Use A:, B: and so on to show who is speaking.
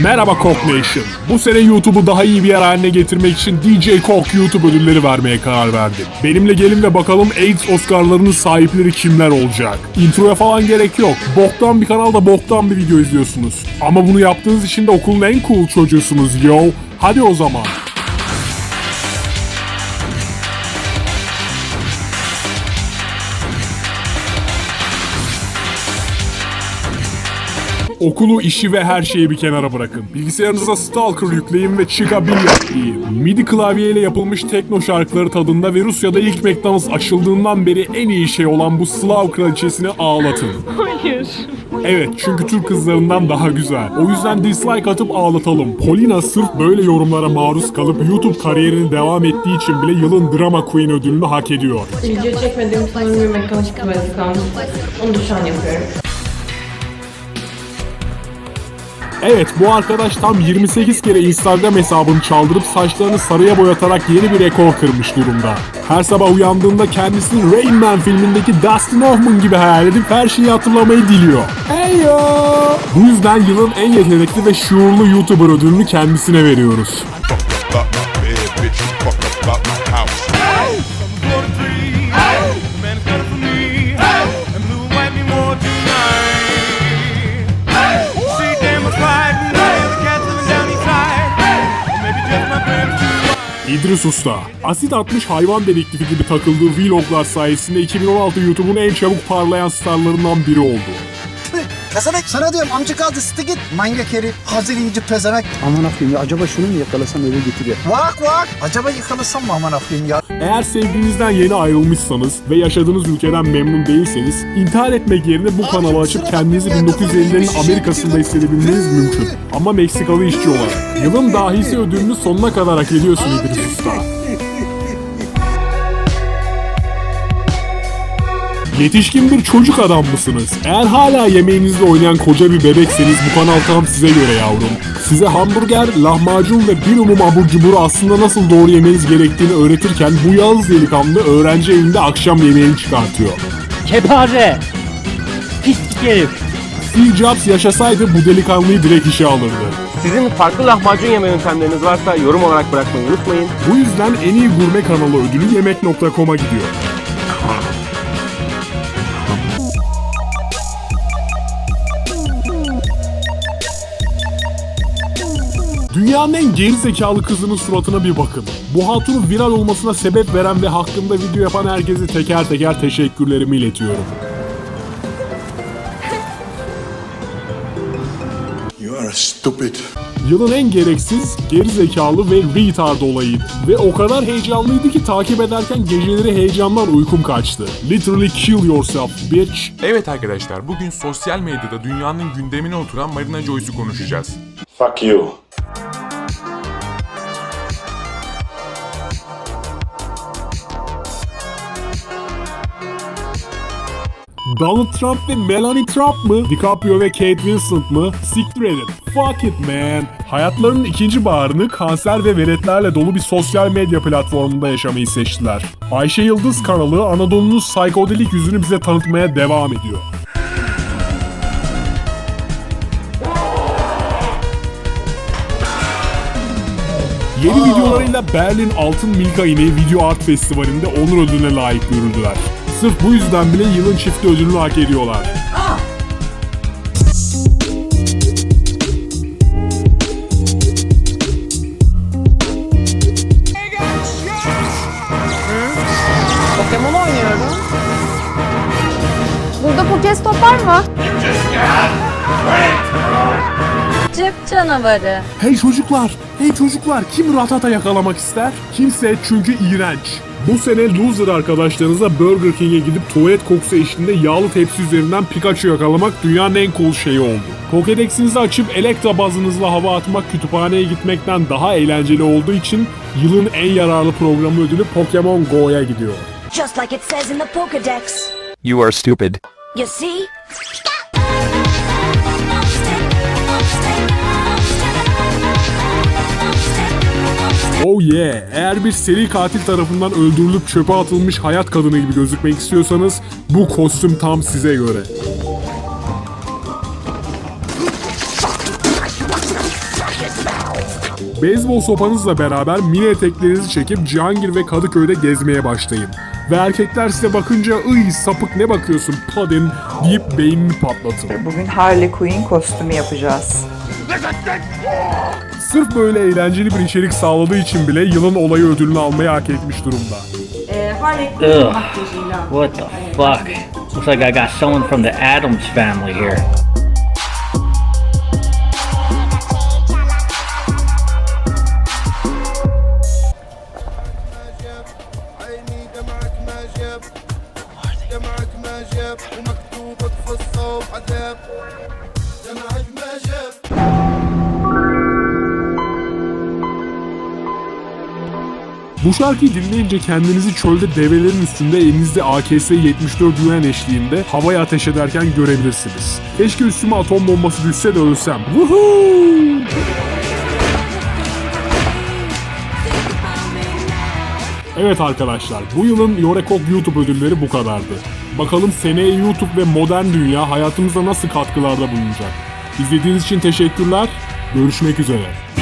A: Merhaba Cock Nation. Bu sene YouTube'u daha iyi bir yer haline getirmek için DJ Cock YouTube ödülleri vermeye karar verdim. Benimle gelin ve bakalım AIDS Oscar'larının sahipleri kimler olacak. Introya falan gerek yok. Boktan bir kanalda boktan bir video izliyorsunuz. Ama bunu yaptığınız için de okulun en cool çocuğusunuz yo. Hadi o zaman. Okulu, işi ve her şeyi bir kenara bırakın. Bilgisayarınıza Stalker yükleyin ve çıkabilir deyin. MIDI klavyeyle yapılmış tekno şarkıları tadında ve Rusya'da ilk McDonald's açıldığından beri en iyi şey olan bu Slav kraliçesini ağlatın.
B: Hayır.
A: Evet çünkü Türk kızlarından daha güzel. O yüzden dislike atıp ağlatalım. Polina sırf böyle yorumlara maruz kalıp YouTube kariyerini devam ettiği için bile yılın drama queen ödülünü hak ediyor.
B: Video çekmediğim son bir mekanik kalmıştı. Onu da şu an yapıyorum.
A: Evet bu arkadaş tam 28 kere Instagram hesabını çaldırıp saçlarını sarıya boyatarak yeni bir rekor kırmış durumda. Her sabah uyandığında kendisini Rain Man filmindeki Dustin Hoffman gibi hayal edip her şeyi hatırlamayı diliyor. Heyo! Bu yüzden yılın en yetenekli ve şuurlu YouTuber ödülünü kendisine veriyoruz. İdris Usta, asit atmış hayvan dedektifi gibi takıldığı vloglar sayesinde 2016 YouTube'un en çabuk parlayan starlarından biri oldu.
C: Pezevenk sana diyorum amca kaldı sıtı git. Manyak herif. Hazır yiyici pezevenk.
D: Aman akıyım ya acaba şunu mu yakalasam eve getiriyor.
C: Vak vak. Acaba yakalasam mı aman akıyım ya?
A: Eğer sevgilinizden yeni ayrılmışsanız ve yaşadığınız ülkeden memnun değilseniz, intihar etmek yerine bu kanalı açıp kendinizi 1950'lerin Amerika'sında hissedebilmeniz mümkün. Ama Meksikalı işçi olarak. Yılın dahisi ödülünü sonuna kadar hak ediyorsun İdris Usta. Yetişkin bir çocuk adam mısınız? Eğer hala yemeğinizle oynayan koca bir bebekseniz bu kanal tam size göre yavrum. Size hamburger, lahmacun ve bir umum abur cuburu aslında nasıl doğru yemeniz gerektiğini öğretirken bu yalnız delikanlı öğrenci evinde akşam yemeğini çıkartıyor.
E: Kepare! Pislik herif!
A: Steve Jobs yaşasaydı bu delikanlıyı direkt işe alırdı.
F: Sizin farklı lahmacun yeme yöntemleriniz varsa yorum olarak bırakmayı unutmayın.
A: Bu yüzden en iyi gurme kanalı ödülü yemek.com'a gidiyor. Dünyanın en geri zekalı kızının suratına bir bakın. Bu hatunun viral olmasına sebep veren ve hakkında video yapan herkese teker teker teşekkürlerimi iletiyorum.
G: You are stupid.
A: Yılın en gereksiz, geri zekalı ve retard olayıydı. Ve o kadar heyecanlıydı ki takip ederken geceleri heyecandan uykum kaçtı. Literally kill yourself bitch.
H: Evet arkadaşlar, bugün sosyal medyada dünyanın gündemine oturan Marina Joyce'u konuşacağız.
G: Fuck you.
A: Donald Trump ve Melanie Trump mı? DiCaprio ve Kate Winslet mı? Siktir edin. Fuck it man. Hayatlarının ikinci baharını kanser ve veletlerle dolu bir sosyal medya platformunda yaşamayı seçtiler. Ayşe Yıldız kanalı Anadolu'nun psikodelik yüzünü bize tanıtmaya devam ediyor. Yeni videolarıyla Berlin Altın Milka İneği Video Art Festivali'nde onur ödülüne layık görüldüler. Sırf bu yüzden bile yılın çifti ödülünü hak ediyorlar.
B: Pokemon oynuyorum.
I: Burada Pokestop var mı? Cep canavarı.
A: Hey çocuklar, hey çocuklar kim Ratata yakalamak ister? Kimse çünkü iğrenç. Bu sene loser arkadaşlarınıza Burger King'e gidip tuvalet kokusu eşliğinde yağlı tepsi üzerinden Pikachu yakalamak dünyanın en cool şeyi oldu. Pokédex'inizi açıp Elektra bazınızla hava atmak kütüphaneye gitmekten daha eğlenceli olduğu için yılın en yararlı programı ödülü Pokemon Go'ya gidiyor.
J: Just like it says in the Pokedex.
D: You are stupid.
J: You see?
A: Oh yeah! Eğer bir seri katil tarafından öldürülüp çöpe atılmış hayat kadını gibi gözükmek istiyorsanız bu kostüm tam size göre. Beyzbol sopanızla beraber mini eteklerinizi çekip Cihangir ve Kadıköy'de gezmeye başlayın. Ve erkekler size bakınca ıy sapık ne bakıyorsun padin deyip beynini patlatın.
K: Bugün Harley Quinn kostümü yapacağız
A: Sırf böyle eğlenceli bir içerik sağladığı için bile yılın olayı ödülünü almayı hak etmiş durumda.
E: Ugh. What the fuck? Looks like I got someone from the Adams family here.
L: عيني دمعك ما جاب دمعك ما جاب ومكتوبك في الصوب عذاب
A: Bu şarkıyı dinleyince kendinizi çölde develerin üstünde elinizde AKS-74 güven eşliğinde havaya ateş ederken görebilirsiniz. Keşke üstüme atom bombası düşse de ölsem. Woohoo! Evet arkadaşlar, bu yılın Yorekok YouTube ödülleri bu kadardı. Bakalım seneye YouTube ve modern dünya hayatımıza nasıl katkılarda bulunacak? İzlediğiniz için teşekkürler, görüşmek üzere.